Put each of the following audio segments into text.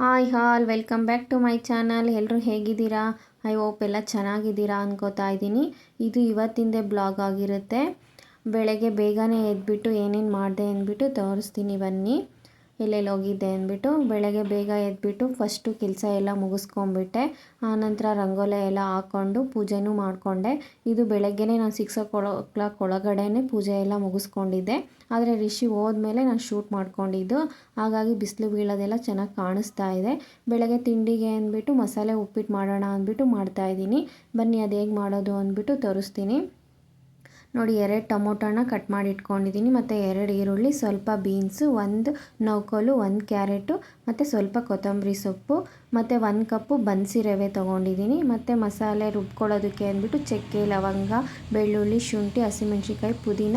Hi all, welcome back to my channel. ಎಲ್ಲರೂ ಹೇಗಿದ್ದೀರಾ? I hope ಎಲ್ಲ ಚೆನ್ನಾಗಿದ್ದೀರಾ ಅನ್ಕೋತಾ ಇದ್ದೀನಿ. ಇದು ಇವತ್ತಿಂದೇ ಬ್ಲಾಗ್ ಆಗಿರುತ್ತೆ. ಬೆಳಗ್ಗೆ ಬೇಗನೆ ಎದ್ಬಿಟ್ಟು ಏನೇನು ಮಾಡಿದೆ ಅಂದ್ಬಿಟ್ಟು ತೋರಿಸ್ತೀನಿ ಬನ್ನಿ. ಎಲ್ಲೆಲ್ಲಿ ಹೋಗಿದ್ದೆ ಅಂದ್ಬಿಟ್ಟು ಬೆಳಗ್ಗೆ ಬೇಗ ಎದ್ಬಿಟ್ಟು ಫಸ್ಟು ಕೆಲಸ ಎಲ್ಲ ಮುಗಿಸ್ಕೊಂಬಿಟ್ಟೆ ಆನಂತರ ರಂಗೋಲೆ ಎಲ್ಲ ಹಾಕ್ಕೊಂಡು ಪೂಜೆನೂ ಮಾಡಿಕೊಂಡೆ. ಇದು ಬೆಳಗ್ಗೆನೇ ನಾನು ಸಿಕ್ಸ್ ಓ ಕ್ಲಾಕ್ ಒಳಗಡೆನೇ ಪೂಜೆ ಎಲ್ಲ ಮುಗಿಸ್ಕೊಂಡಿದ್ದೆ. ಆದರೆ ರಿಷಿ ಹೋದ್ಮೇಲೆ ನಾನು ಶೂಟ್ ಮಾಡ್ಕೊಂಡಿದ್ದು. ಹಾಗಾಗಿ ಬಿಸಿಲು ಬೀಳೋದೆಲ್ಲ ಚೆನ್ನಾಗಿ ಕಾಣಿಸ್ತಾ ಇದೆ. ಬೆಳಗ್ಗೆ ತಿಂಡಿಗೆ ಅಂದ್ಬಿಟ್ಟು ಮಸಾಲೆ ಉಪ್ಪಿಟ್ಟು ಮಾಡೋಣ ಅಂದ್ಬಿಟ್ಟು ಮಾಡ್ತಾಯಿದ್ದೀನಿ ಬನ್ನಿ ಅದು ಹೇಗೆ ಮಾಡೋದು ಅಂದ್ಬಿಟ್ಟು ತೋರಿಸ್ತೀನಿ. ನೋಡಿ ಎರಡು ಟೊಮೊಟೊನ ಕಟ್ ಮಾಡಿ ಇಟ್ಕೊಂಡಿದ್ದೀನಿ. ಮತ್ತು ಎರಡು ಈರುಳ್ಳಿ, ಸ್ವಲ್ಪ ಬೀನ್ಸು, ಒಂದು ನೌಕೋಲು ಒಂದು ಕ್ಯಾರೆಟು, ಮತ್ತು ಸ್ವಲ್ಪ ಕೊತ್ತಂಬರಿ ಸೊಪ್ಪು, ಮತ್ತು ಒಂದು ಕಪ್ಪು ಬನ್ಸಿ ರವೆ ತೊಗೊಂಡಿದ್ದೀನಿ. ಮತ್ತು ಮಸಾಲೆ ರುಬ್ಕೊಳ್ಳೋದಕ್ಕೆ ಅಂದ್ಬಿಟ್ಟು ಚಕ್ಕೆ, ಲವಂಗ, ಬೆಳ್ಳುಳ್ಳಿ, ಶುಂಠಿ ಹಸಿಮೆಣ್ಸಿಕಾಯಿ ಪುದೀನ,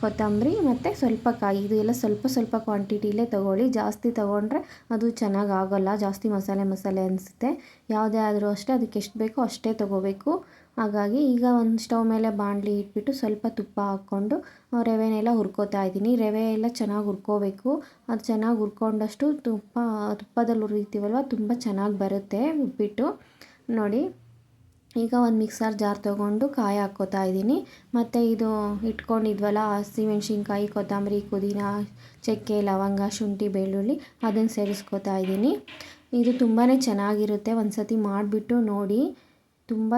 ಕೊತ್ತಂಬರಿ, ಮತ್ತು ಸ್ವಲ್ಪ ಕಾಯಿ. ಇದು ಎಲ್ಲ ಸ್ವಲ್ಪ ಸ್ವಲ್ಪ ಕ್ವಾಂಟಿಟಿಲೇ ತೊಗೊಳ್ಳಿ. ಜಾಸ್ತಿ ತೊಗೊಂಡ್ರೆ ಅದು ಚೆನ್ನಾಗಿ ಆಗೋಲ್ಲ. ಜಾಸ್ತಿ ಮಸಾಲೆ ಮಸಾಲೆ ಅನಿಸುತ್ತೆ. ಯಾವುದೇ ಆದರೂ ಅಷ್ಟೇ, ಅದಕ್ಕೆ ಎಷ್ಟು ಬೇಕೋ ಅಷ್ಟೇ ತೊಗೋಬೇಕು. ಹಾಗಾಗಿ ಈಗ ಒಂದು ಸ್ಟವ್ ಮೇಲೆ ಬಾಣಲಿ ಇಟ್ಬಿಟ್ಟು ಸ್ವಲ್ಪ ತುಪ್ಪ ಹಾಕ್ಕೊಂಡು ರವೆನೆಲ್ಲ ಹುರ್ಕೋತಾ ಇದ್ದೀನಿ. ರವೆ ಎಲ್ಲ ಚೆನ್ನಾಗಿ ಹುರ್ಕೋಬೇಕು. ಅದು ಚೆನ್ನಾಗಿ ಹುರ್ಕೊಂಡಷ್ಟು ತುಪ್ಪ, ತುಪ್ಪದಲ್ಲಿ ಹುರಿತೀವಲ್ವ, ತುಂಬ ಚೆನ್ನಾಗಿ ಬರುತ್ತೆ ಉಪ್ಪಿಟ್ಟು. ನೋಡಿ, ಈಗ ಒಂದು ಮಿಕ್ಸರ್ ಜಾರ್ ತೊಗೊಂಡು ಕಾಯಿ ಹಾಕ್ಕೋತಾ ಇದ್ದೀನಿ. ಮತ್ತು ಇದು ಇಟ್ಕೊಂಡಿದ್ವಲ್ಲ, ಹಸಿಮೆಣ್ಸಿನ್ಕಾಯಿ, ಕೊತ್ತಂಬರಿ, ಪುದೀನ, ಚಕ್ಕೆ, ಲವಂಗ, ಶುಂಠಿ, ಬೆಳ್ಳುಳ್ಳಿ, ಅದನ್ನು ಸೇರಿಸ್ಕೋತಾ ಇದ್ದೀನಿ. ಇದು ತುಂಬಾ ಚೆನ್ನಾಗಿರುತ್ತೆ. ಒಂದು ಸತಿ ಮಾಡಿಬಿಟ್ಟು ನೋಡಿ, ತುಂಬ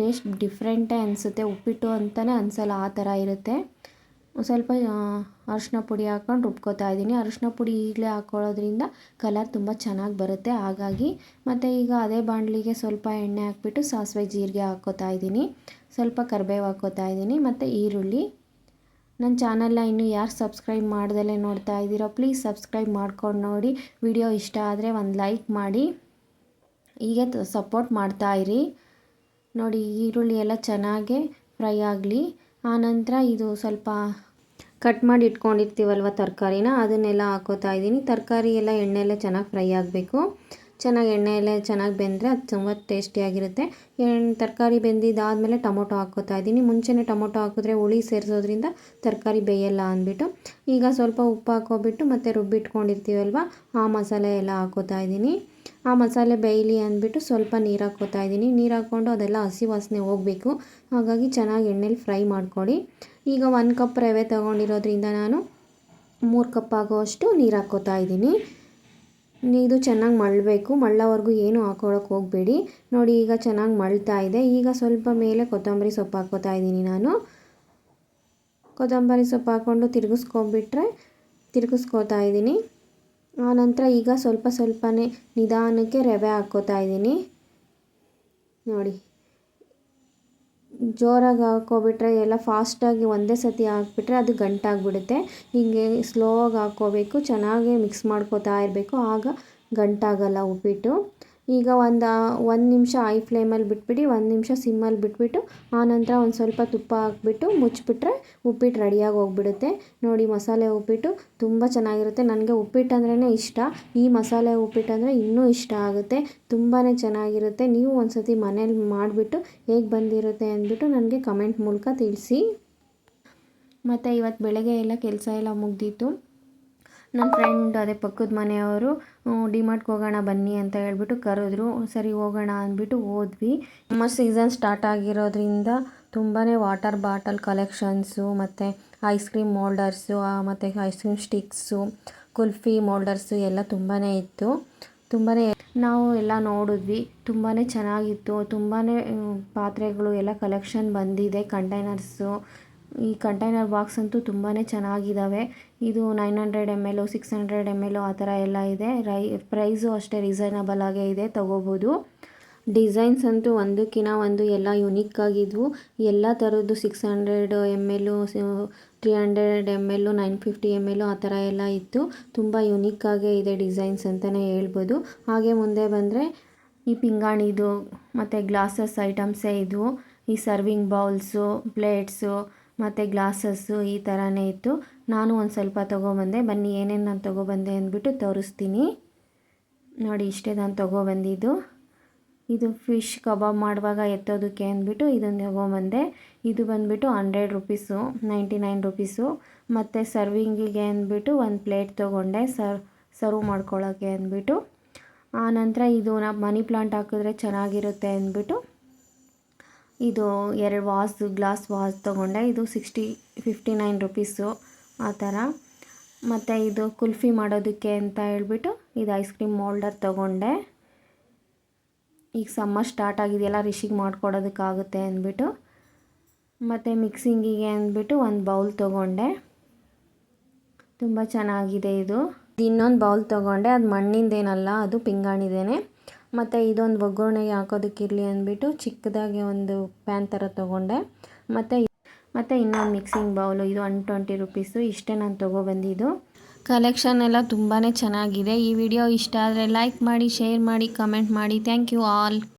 ಟೇಸ್ಟ್ ಡಿಫ್ರೆಂಟೇ ಅನಿಸುತ್ತೆ, ಉಪ್ಪಿಟ್ಟು ಅಂತಲೇ ಅನಿಸಲ್ಲ, ಆ ಥರ ಇರುತ್ತೆ. ಸ್ವಲ್ಪ ಅರಿಶಿನ ಪುಡಿ ಹಾಕ್ಕೊಂಡು ರುಬ್ಕೋತಾ ಇದ್ದೀನಿ. ಅರಿಶಿನ ಪುಡಿ ಈಗಲೇ ಹಾಕ್ಕೊಳ್ಳೋದ್ರಿಂದ ಕಲರ್ ತುಂಬ ಚೆನ್ನಾಗಿ ಬರುತ್ತೆ. ಹಾಗಾಗಿ ಮತ್ತು ಈಗ ಅದೇ ಬಾಣಲಿಗೆ ಸ್ವಲ್ಪ ಎಣ್ಣೆ ಹಾಕ್ಬಿಟ್ಟು ಸಾಸಿವೆ ಜೀರಿಗೆ ಹಾಕ್ಕೋತಾ ಇದ್ದೀನಿ. ಸ್ವಲ್ಪ ಕರಿಬೇವು ಹಾಕ್ಕೋತಾ ಇದ್ದೀನಿ. ಮತ್ತು ಈರುಳ್ಳಿ. ನನ್ನ ಚಾನಲ್ನ ಇನ್ನೂ ಯಾರು ಸಬ್ಸ್ಕ್ರೈಬ್ ಮಾಡ್ದಲೇ ನೋಡ್ತಾ ಇದ್ದೀರೋ, ಪ್ಲೀಸ್ ಸಬ್ಸ್ಕ್ರೈಬ್ ಮಾಡ್ಕೊಂಡು ನೋಡಿ. ವಿಡಿಯೋ ಇಷ್ಟ ಆದರೆ ಒಂದು ಲೈಕ್ ಮಾಡಿ. ಹೀಗೆ ಸಪೋರ್ಟ್ ಮಾಡ್ತಾಯಿರಿ ನೋಡಿ, ಈರುಳ್ಳಿ ಎಲ್ಲ ಚೆನ್ನಾಗಿ ಫ್ರೈ ಆಗಲಿ. ಆನಂತರ ಇದು ಸ್ವಲ್ಪ ಕಟ್ ಮಾಡಿ ಇಟ್ಕೊಂಡಿರ್ತೀವಲ್ವ ತರಕಾರಿನ, ಅದನ್ನೆಲ್ಲ ಹಾಕೋತಾ ಇದ್ದೀನಿ. ತರಕಾರಿ ಎಲ್ಲ ಎಣ್ಣೆಯಲ್ಲೇ ಚೆನ್ನಾಗಿ ಫ್ರೈ ಆಗಬೇಕು. ಚೆನ್ನಾಗಿ ಎಣ್ಣೆಯಲ್ಲೇ ಚೆನ್ನಾಗಿ ಬೆಂದರೆ ಅದು ತುಂಬ ಟೇಸ್ಟಿಯಾಗಿರುತ್ತೆ ಎಣ್ಣೆ ತರಕಾರಿ ಬೆಂದಿದ್ದಾದಮೇಲೆ ಟೊಮೊಟೊ ಹಾಕೋತಾ ಇದ್ದೀನಿ. ಮುಂಚೆನೇ ಟೊಮೊಟೊ ಹಾಕಿದ್ರೆ ಹುಳಿ ಸೇರಿಸೋದ್ರಿಂದ ತರಕಾರಿ ಬೇಯಲ್ಲ ಅಂದ್ಬಿಟ್ಟು. ಈಗ ಸ್ವಲ್ಪ ಉಪ್ಪು ಹಾಕೋಬಿಟ್ಟು ಮತ್ತು ರುಬ್ಬಿಟ್ಕೊಂಡಿರ್ತೀವಲ್ವ, ಆ ಮಸಾಲೆ ಎಲ್ಲ ಹಾಕೋತಾ ಇದ್ದೀನಿ. ಆ ಮಸಾಲೆ ಬೇಯಲಿ ಅಂದ್ಬಿಟ್ಟು ಸ್ವಲ್ಪ ನೀರು ಹಾಕ್ಕೋತಾ ಇದ್ದೀನಿ. ನೀರು ಹಾಕ್ಕೊಂಡು ಅದೆಲ್ಲ ಹಸಿ ವಾಸನೆ ಹೋಗಬೇಕು. ಹಾಗಾಗಿ ಚೆನ್ನಾಗಿ ಎಣ್ಣೆಲಿ ಫ್ರೈ ಮಾಡ್ಕೊಳ್ಳಿ. ಈಗ ಒಂದು ಕಪ್ ರವೆ ತೊಗೊಂಡಿರೋದ್ರಿಂದ ನಾನು ಮೂರು ಕಪ್ ಆಗೋವಷ್ಟು ನೀರು ಹಾಕ್ಕೋತಾ ಇದ್ದೀನಿ. ಇದು ಚೆನ್ನಾಗಿ ಮಳ್ಳಬೇಕು ಮಳ್ಳೋವರೆಗೂ ಏನು ಹಾಕೊಳ್ಳೋಕೆ ಹೋಗಬೇಡಿ. ನೋಡಿ ಈಗ ಚೆನ್ನಾಗಿ ಮಳ್ತಾ ಇದೆ. ಈಗ ಸ್ವಲ್ಪ ಮೇಲೆ ಕೊತ್ತಂಬರಿ ಸೊಪ್ಪು ಹಾಕ್ಕೋತಾ ಇದ್ದೀನಿ ನಾನು. ಕೊತ್ತಂಬರಿ ಸೊಪ್ಪು ಹಾಕ್ಕೊಂಡು ತಿರುಗಿಸ್ಕೊಂಬಿಟ್ರೆ ತಿರುಗಿಸ್ಕೋತಾ ಇದ್ದೀನಿ. ಆನಂತರ ಈಗ ಸ್ವಲ್ಪ ಸ್ವಲ್ಪನೇ ನಿಧಾನಕ್ಕೆ ರವೆ ಹಾಕ್ಕೋತಾ ಇದ್ದೀನಿ. ನೋಡಿ. ಜೋರಾಗಿ ಹಾಕ್ಕೊಬಿಟ್ರೆ ಎಲ್ಲ ಫಾಸ್ಟಾಗಿ ಒಂದೇ ಸತಿ ಹಾಕ್ಬಿಟ್ರೆ ಅದು ಗಂಟಾಗ್ಬಿಡುತ್ತೆ. ಹೀಗೆ ಆಗಿ ಹಾಕ್ಕೋಬೇಕು, ಚೆನ್ನಾಗಿ ಮಿಕ್ಸ್ ಮಾಡ್ಕೋತಾ ಇರಬೇಕು. ಆಗ ಗಂಟಾಗಲ್ಲ ಉಪ್ಪಿಟ್ಟು. ಈಗ ಒಂದು ಒಂದು ನಿಮಿಷ ಐ ಫ್ಲೇಮಲ್ಲಿ ಬಿಟ್ಬಿಡಿ, ಒಂದು ನಿಮಿಷ ಸಿಮ್ಮಲ್ಲಿ ಬಿಟ್ಬಿಟ್ಟು ಆನಂತರ ಒಂದು ಸ್ವಲ್ಪ ತುಪ್ಪ ಹಾಕ್ಬಿಟ್ಟು ಮುಚ್ಚಿಬಿಟ್ರೆ ಉಪ್ಪಿಟ್ಟು ರೆಡಿಯಾಗಿ ಹೋಗ್ಬಿಡುತ್ತೆ. ನೋಡಿ ಮಸಾಲೆ ಉಪ್ಪಿಟ್ಟು ತುಂಬ ಚೆನ್ನಾಗಿರುತ್ತೆ. ನನಗೆ ಉಪ್ಪಿಟ್ಟು ಅಂದ್ರೇ ಇಷ್ಟ. ಈ ಮಸಾಲೆ ಉಪ್ಪಿಟ್ಟು ಅಂದರೆ ಇನ್ನೂ ಇಷ್ಟ ಆಗುತ್ತೆ. ತುಂಬಾ ಚೆನ್ನಾಗಿರುತ್ತೆ. ನೀವು ಒಂದು ಸತಿ ಮನೇಲಿ ಮಾಡಿಬಿಟ್ಟು ಹೇಗೆ ಬಂದಿರುತ್ತೆ ಅಂದ್ಬಿಟ್ಟು ನನಗೆ ಕಮೆಂಟ್ ಮೂಲಕ ತಿಳಿಸಿ. ಮತ್ತು ಇವತ್ತು ಬೆಳಗ್ಗೆ ಎಲ್ಲ ಕೆಲಸ ಎಲ್ಲ ಮುಗ್ದಿತ್ತು. ನನ್ನ ಫ್ರೆಂಡ್ ಅದೇ ಪಕ್ಕದ ಮನೆಯವರು ಡಿಮಾರ್ಟ್ಗೆ ಹೋಗೋಣ ಬನ್ನಿ ಅಂತ ಹೇಳ್ಬಿಟ್ಟು ಕರೆದ್ರು. ಸರಿ, ಹೋಗೋಣ ಅಂದ್ಬಿಟ್ಟು ಹೋದ್ವಿ. ನಮ್ಮ ಸೀಸನ್ ಸ್ಟಾರ್ಟ್ ಆಗಿರೋದ್ರಿಂದ ತುಂಬಾ ವಾಟರ್ ಬಾಟಲ್ ಕಲೆಕ್ಷನ್ಸು ಮತ್ತು ಐಸ್ ಕ್ರೀಮ್ ಮೋಲ್ಡರ್ಸು ಮತ್ತು ice cream sticks kulfi moulders ಎಲ್ಲ ತುಂಬಾ ಇತ್ತು. ತುಂಬಾ ನಾವು ಎಲ್ಲ ನೋಡಿದ್ವಿ. ತುಂಬಾ ಚೆನ್ನಾಗಿತ್ತು. ತುಂಬಾ ಪಾತ್ರೆಗಳು ಎಲ್ಲ ಕಲೆಕ್ಷನ್ ಬಂದಿದೆ ಕಂಟೈನರ್ಸು ಈ ಕಂಟೈನರ್ ಬಾಕ್ಸ್ ಅಂತೂ ತುಂಬಾ ಚೆನ್ನಾಗಿದ್ದಾವೆ ಇದು nine hundred M L six hundred M L ಆ ಥರ ಎಲ್ಲ ಇದೆ. ರೈ, ಪ್ರೈಸು ಅಷ್ಟೇ ರೀಸನಬಲ್ ಆಗೇ ಇದೆ, ತೊಗೋಬೋದು. ಡಿಸೈನ್ಸ್ ಅಂತೂ ಒಂದಕ್ಕಿಂತ ಒಂದು ಎಲ್ಲ ಯುನೀಕ್ ಆಗಿದ್ವು. ಎಲ್ಲ ಥರದ್ದು six hundred M L three hundred M L nine fifty M L ಆ ಥರ ಎಲ್ಲ ಇತ್ತು. ತುಂಬ ಯುನೀಕಾಗೇ ಇದೆ ಡಿಸೈನ್ಸ್ ಅಂತಲೇ ಹೇಳ್ಬೋದು. ಹಾಗೆ ಮುಂದೆ ಬಂದರೆ ಈ ಪಿಂಗಾಣಿದು ಮತ್ತು ಗ್ಲಾಸಸ್ ಐಟಮ್ಸೇ ಇದ್ವು. ಈ ಸರ್ವಿಂಗ್ ಬೌಲ್ಸು, ಪ್ಲೇಟ್ಸು ಮತ್ತು ಗ್ಲಾಸಸ್ಸು ಈ ಥರನೇ ಇತ್ತು. ನಾನು ಒಂದು ಸ್ವಲ್ಪ ತೊಗೊಬಂದೆ. ಬನ್ನಿ, ಏನೇನು ನಾನು ತೊಗೊಬಂದೆ ಅಂದ್ಬಿಟ್ಟು ತೋರಿಸ್ತೀನಿ. ನೋಡಿ, ಇಷ್ಟೇ ನಾನು ತೊಗೊಬಂದಿದ್ದು. ಇದು ಫಿಶ್ ಕಬಾಬ್ ಮಾಡುವಾಗ ಎತ್ತೋದಕ್ಕೆ ಅಂದ್ಬಿಟ್ಟು ಇದನ್ನು ತೊಗೊಂಬಂದೆ. ಇದು ಬಂದುಬಿಟ್ಟು hundred rupees, ninety nine rupees. ಮತ್ತು ಸರ್ವಿಂಗಿಗೆ ಅಂದ್ಬಿಟ್ಟು ಒಂದು ಪ್ಲೇಟ್ ತೊಗೊಂಡೆ, ಸರ್, ಸರ್ವ್ ಮಾಡ್ಕೊಳ್ಳೋಕ್ಕೆ ಅಂದ್ಬಿಟ್ಟು. ಆನಂತರ ಇದು ನಾವು ಮನಿ ಪ್ಲಾಂಟ್ ಹಾಕಿದ್ರೆ ಚೆನ್ನಾಗಿರುತ್ತೆ ಅಂದ್ಬಿಟ್ಟು ಇದು ಎರಡು ವಾಸ್, ಗ್ಲಾಸ್ ವಾಸ್ ತೊಗೊಂಡೆ. ಇದು ಸಿಕ್ಸ್ಟಿ, ಫಿಫ್ಟಿ ನೈನ್ ರುಪೀಸು ಆ ಥರ. ಮತ್ತು ಇದು ಕುಲ್ಫಿ ಮಾಡೋದಕ್ಕೆ ಅಂತ ಹೇಳ್ಬಿಟ್ಟು ಇದು ಐಸ್ ಕ್ರೀಮ್ ಮೋಲ್ಡರ್ ತೊಗೊಂಡೆ. ಈಗ ಸಮ್ಮರ್ ಸ್ಟಾರ್ಟ್ ಆಗಿದೆಯಲ್ಲ, ರಿಷಿಗೆ ಮಾಡಿಕೊಡೋದಕ್ಕಾಗುತ್ತೆ ಅಂದ್ಬಿಟ್ಟು. ಮತ್ತು ಮಿಕ್ಸಿಂಗಿಗೆ ಅಂದ್ಬಿಟ್ಟು ಒಂದು ಬೌಲ್ ತೊಗೊಂಡೆ. ತುಂಬ ಚೆನ್ನಾಗಿದೆ ಇದು. ಇನ್ನೊಂದು ಬೌಲ್ ತೊಗೊಂಡೆ. ಅದು ಮಣ್ಣಿಂದೇನಲ್ಲ, ಅದು ಪಿಂಗಾಣಿದೇನೆ. ಮತ್ತು ಇದೊಂದು ಒಗ್ಗರಣೆಗೆ ಹಾಕೋದಕ್ಕಿರಲಿ ಅಂದ್ಬಿಟ್ಟು ಚಿಕ್ಕದಾಗಿ ಒಂದು ಪ್ಯಾನ್ ಥರ ತೊಗೊಂಡೆ. ಮತ್ತು ಮತ್ತು ಇನ್ನೊಂದು ಮಿಕ್ಸಿಂಗ್ ಬೌಲು, ಇದು ಒನ್ ಟ್ವೆಂಟಿ ರುಪೀಸು. ಇಷ್ಟೇ ನಾನು ತೊಗೊಬಂದಿದ್ದು. ಕಲೆಕ್ಷನ್ ಎಲ್ಲ ತುಂಬಾ ಚೆನ್ನಾಗಿದೆ. ಈ ವಿಡಿಯೋ ಇಷ್ಟ ಆದರೆ ಲೈಕ್ ಮಾಡಿ, ಶೇರ್ ಮಾಡಿ, ಕಮೆಂಟ್ ಮಾಡಿ. Thank you all